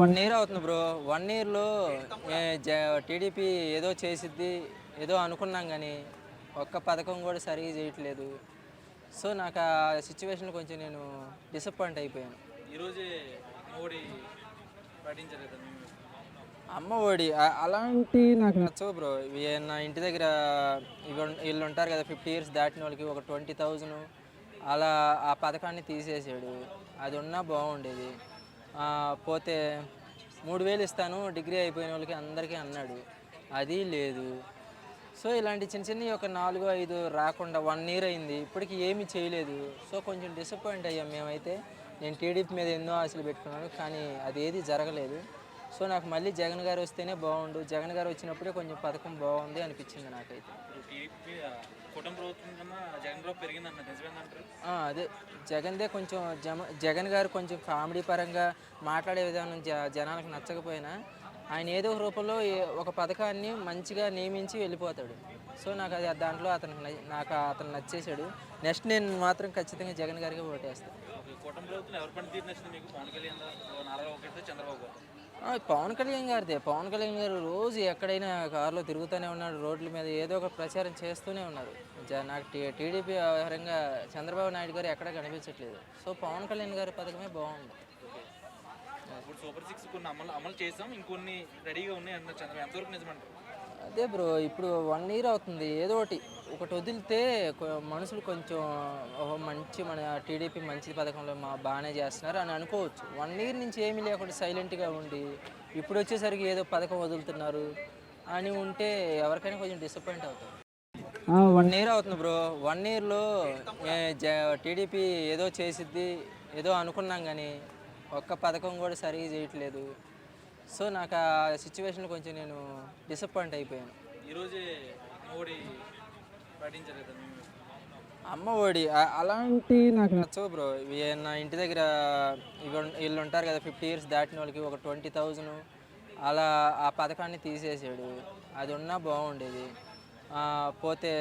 One year అవుతుంది bro. One ఇయర్లో TDP ఏదో చేసిద్ది ఏదో అనుకున్నాం కానీ ఒక్క పథకం కూడా సరిగా చేయట్లేదు. సో నాకు ఆ సిచ్యువేషన్ కొంచెం నేను డిసప్పాయింట్ అయిపోయాను. ఈరోజే మోడీ అమ్మ ఒడి అలాంటి నాకు నచ్చవు బ్రో. ఇవి నా ఇంటి దగ్గర వీళ్ళు ఉంటారు కదా ఫిఫ్టీ ఇయర్స్ దాటిన వాళ్ళకి ఒక ట్వంటీ థౌజండ్ అలా ఆ పథకాన్ని తీసేసాడు. అది ఉన్నా బాగుండేది. పోతే మూడు వేలు ఇస్తాను డిగ్రీ అయిపోయిన వాళ్ళకి అందరికీ అన్నాడు. అది లేదు. సో ఇలాంటి చిన్న చిన్న ఒక నాలుగు ఐదు రాకుండా వన్ ఇయర్ అయింది. ఇప్పటికి ఏమీ చేయలేదు. సో కొంచెం డిసప్పాయింట్ అయ్యాం మేమైతే. నేను టీడీపీ మీద ఎన్నో ఆశలు పెట్టుకున్నాను కానీ అది ఏది జరగలేదు. సో నాకు మళ్ళీ జగన్ గారు వస్తేనే బాగుండు. జగన్ గారు వచ్చినప్పుడే కొంచెం పథకం బాగుంది అనిపించింది నాకైతే. అదే. జగన్దే కొంచెం జమ జగన్ గారు కొంచెం కామెడీ పరంగా మాట్లాడే విధానం జ జనాలకు నచ్చకపోయినా ఆయన ఏదో ఒక రూపంలో ఒక పథకాన్ని మంచిగా నియమించి వెళ్ళిపోతాడు. సో నాకు అది దాంట్లో అతనికి న- నాకు అతను నచ్చేసాడు నెక్స్ట్ నేను మాత్రం ఖచ్చితంగా జగన్ గారికి ఓటేస్తాను పవన్ కళ్యాణ్ గారిదే. పవన్ కళ్యాణ్ గారు రోజు ఎక్కడైనా కారులో తిరుగుతూనే ఉన్నాడు రోడ్ల మీద ఏదో ఒక ప్రచారం చేస్తూనే ఉన్నారు. జ- నాకు టీడీపీ వ్యవహారంగా చంద్రబాబు నాయుడు గారు ఎక్కడ కనిపించట్లేదు. సో పవన్ కళ్యాణ్ గారి పథకమే బాగుంది. ఇప్పుడు సూపర్ సిక్స్ కొన్ని అమలు అమలు చేసాం. ఇంకొన్ని రెడీగా ఉన్నాయి అన్నారు చంద్రబాబు. ఎంతవరకు నిజమంటారు అదే బ్రో ఇప్పుడు వన్ ఇయర్ అవుతుంది ఏదో ఒకటి. ఒకటి వదిలితే మనుషులు కొంచెం ఓహో మంచి మన టీడీపీ మంచి పథకంలో మా బాగానే చేస్తున్నారు అని అనుకోవచ్చు. వన్ ఇయర్ నుంచి ఏమీ లేకుండా సైలెంట్గా ఉండి ఇప్పుడు వచ్చేసరికి ఏదో పథకం వదులుతున్నారు అని ఉంటే ఎవరికైనా కొంచెం డిసప్పాయింట్ అవుతారు. వన్ ఇయర్ అవుతుంది బ్రో. వన్ ఇయర్లో టీడీపీ ఏదో చేసిద్ది ఏదో అనుకున్నాం కానీ ఒక్క పథకం కూడా సరిగా చేయట్లేదు. సో నాకు ఆ సిచ్యువేషన్ కొంచెం నేను డిసప్పాయింట్ అయిపోయాను. ఈరోజే మోడీ అమ్మ ఒడి అలాంటి నాకు నచ్చవు బ్రో. నా ఇంటి దగ్గర వీళ్ళు ఉంటారు కదా ఫిఫ్టీ ఇయర్స్ దాటిన వాళ్ళకి ఒక ట్వంటీ థౌజండ్ అలా ఆ పథకాన్ని తీసేసాడు. అది ఉన్నా బాగుండేది. పోతే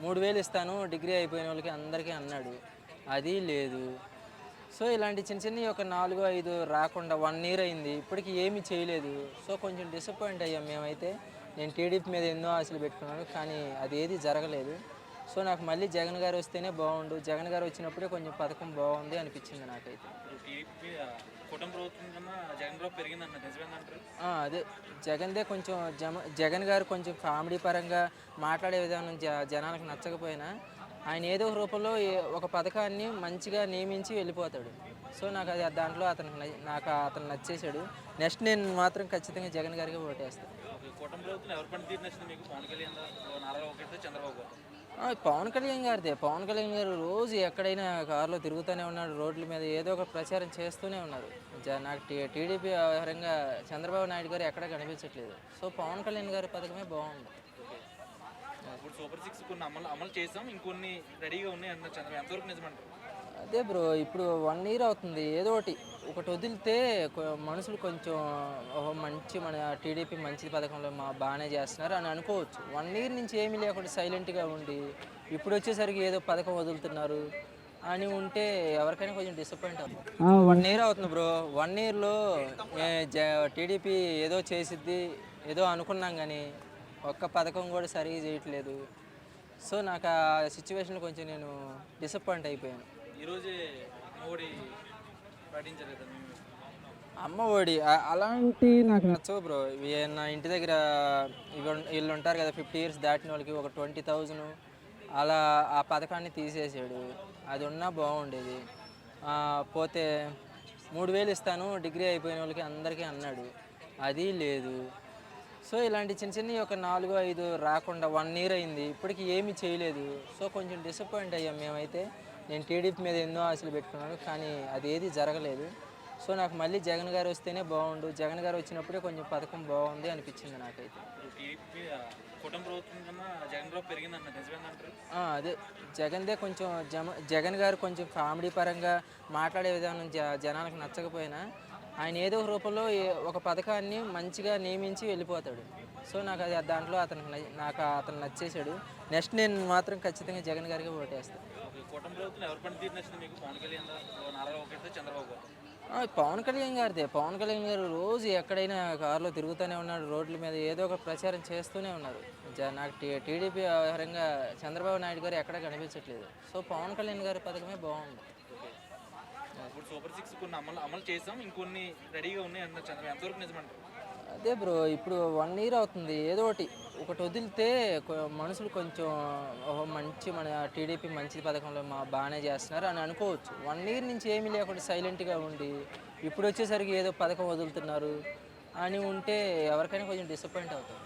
మూడు వేలు ఇస్తాను డిగ్రీ అయిపోయిన వాళ్ళకి అందరికీ అన్నాడు. అది లేదు. సో ఇలాంటి చిన్న చిన్నవి ఒక నాలుగు ఐదు రాకుండా వన్ ఇయర్ అయింది. ఇప్పటికి ఏమీ చేయలేదు. సో కొంచెం డిసప్పాయింట్ అయ్యాం మేమైతే. నేను టీడీపీ మీద ఎన్నో ఆశలు పెట్టుకున్నాను కానీ అది ఏది జరగలేదు. సో నాకు మళ్ళీ జగన్ గారు వస్తేనే బాగుండు. జగన్ గారు వచ్చినప్పుడే కొంచెం పథకం బాగుంది అనిపించింది నాకైతే. అదే. జగన్దే కొంచెం జమ జగన్ గారు కొంచెం కామెడీ పరంగా మాట్లాడే విధానం జనాలకు నచ్చకపోయినా ఆయన ఏదో ఒక రూపంలో ఒక పథకాన్ని మంచిగా నియమించి వెళ్ళిపోతాడు. సో నాకు అది దాంట్లో అతనికి న- నాకు అతను నచ్చేసాడు నెక్స్ట్ నేను మాత్రం ఖచ్చితంగా జగన్ గారికి ఓటేస్తాను పవన్ కళ్యాణ్ గారిదే. పవన్ కళ్యాణ్ గారు రోజు ఎక్కడైనా కారులో తిరుగుతూనే ఉన్నాడు. రోడ్ల మీద ఏదో ఒక ప్రచారం చేస్తూనే ఉన్నారు. నాకు టీడీపీ వ్యవహారంగా చంద్రబాబు నాయుడు గారు ఎక్కడ కనిపించట్లేదు. సో పవన్ కళ్యాణ్ గారి పథకమే బాగుంది. ఇప్పుడు సూపర్ సిక్స్ కొన్ని అమలు అమలు చేసాం ఇంకొన్ని రెడీగా ఉన్నాయి అన్నారు చంద్రబాబు. ఎంతవరకు నిజమంటారు అదే బ్రో ఇప్పుడు వన్ ఇయర్ అవుతుంది ఏదో ఒకటి. ఒకటి వదిలితే మనుషులు కొంచెం ఓహో మంచి మన టీడీపీ మంచి పథకంలో మా బాగానే చేస్తున్నారు అని అనుకోవచ్చు. వన్ ఇయర్ నుంచి ఏమీ లేకుండా సైలెంట్గా ఉండి ఇప్పుడు వచ్చేసరికి ఏదో పథకం వదులుతున్నారు అని ఉంటే ఎవరికైనా కొంచెం డిసప్పాయింట్ అవుతుంది వన్ ఇయర్ అవుతుంది బ్రో వన్ ఇయర్లో టీడీపీ ఏదో చేసిద్ది ఏదో అనుకున్నాం కానీ ఒక్క పథకం కూడా సరిగా చేయట్లేదు. సో నాకు ఆ సిచ్యువేషన్ కొంచెం నేను డిసప్పాయింట్ అయిపోయాను. ఈరోజే మోడీ అమ్మ ఒడి అలాంటి నాకు నచ్చవు బ్రో. నా ఇంటి దగ్గర వీళ్ళు ఉంటారు కదా ఫిఫ్టీ ఇయర్స్ దాటిన వాళ్ళకి ఒక ట్వంటీ థౌజండ్ అలా ఆ పథకాన్ని తీసేసాడు. అది ఉన్నా బాగుండేది. పోతే మూడు వేలు ఇస్తాను డిగ్రీ అయిపోయిన వాళ్ళకి అందరికీ అన్నాడు. అది లేదు. సో ఇలాంటి చిన్న చిన్నవి ఒక నాలుగు ఐదు రాకుండా వన్ ఇయర్ అయింది. ఇప్పటికి ఏమీ చేయలేదు. సో కొంచెం డిసప్పాయింట్ అయ్యాం మేమైతే. నేను టీడీపీ మీద ఎన్నో ఆశలు పెట్టుకున్నాను కానీ అది ఏది జరగలేదు. సో నాకు మళ్ళీ జగన్ గారు వస్తేనే బాగుండు. జగన్ గారు వచ్చినప్పుడే కొంచెం పథకం బాగుంది అనిపించింది నాకైతే. అదే. జగన్దే కొంచెం జమ జగన్ గారు కొంచెం కామెడీ పరంగా మాట్లాడే విధానం జ జనాలకు నచ్చకపోయినా ఆయన ఏదో ఒక రూపంలో ఒక పథకాన్ని మంచిగా నియమించి వెళ్ళిపోతాడు. సో నాకు అది దాంట్లో అతనికి న- నాకు అతను నచ్చేసాడు నెక్స్ట్ నేను మాత్రం ఖచ్చితంగా జగన్ గారికి ఓటేస్తాను పవన్ కళ్యాణ్ గారిదే. పవన్ కళ్యాణ్ గారు రోజు ఎక్కడైనా కారులో తిరుగుతూనే ఉన్నాడు. రోడ్ల మీద ఏదో ఒక ప్రచారం చేస్తూనే ఉన్నారు. నాకు టీడీపీ వ్యవహారంగా చంద్రబాబు నాయుడు గారు ఎక్కడ కనిపించట్లేదు. సో పవన్ కళ్యాణ్ గారి పథకమే బాగుంది. ఇప్పుడు సూపర్ సిక్స్ కొన్ని అమలు అమలు చేసాం ఇంకొన్ని రెడీగా ఉన్నాయి అన్న చంద్రబాబు. ఎంతవరకు నిజమంటారు అదే బ్రో ఇప్పుడు వన్ ఇయర్ అవుతుంది ఏదో ఒకటి. ఒకటి వదిలితే మనుషులు కొంచెం ఓహో మంచి మన టీడీపీ మంచి పథకంలో మా బాగానే చేస్తున్నారు అని అనుకోవచ్చు. వన్ ఇయర్ నుంచి ఏమీ లేకుండా సైలెంట్గా ఉండి ఇప్పుడు వచ్చేసరికి ఏదో పథకం వదులుతున్నారు అని ఉంటే ఎవరికైనా కొంచెం డిసప్పాయింట్ అవుతారు.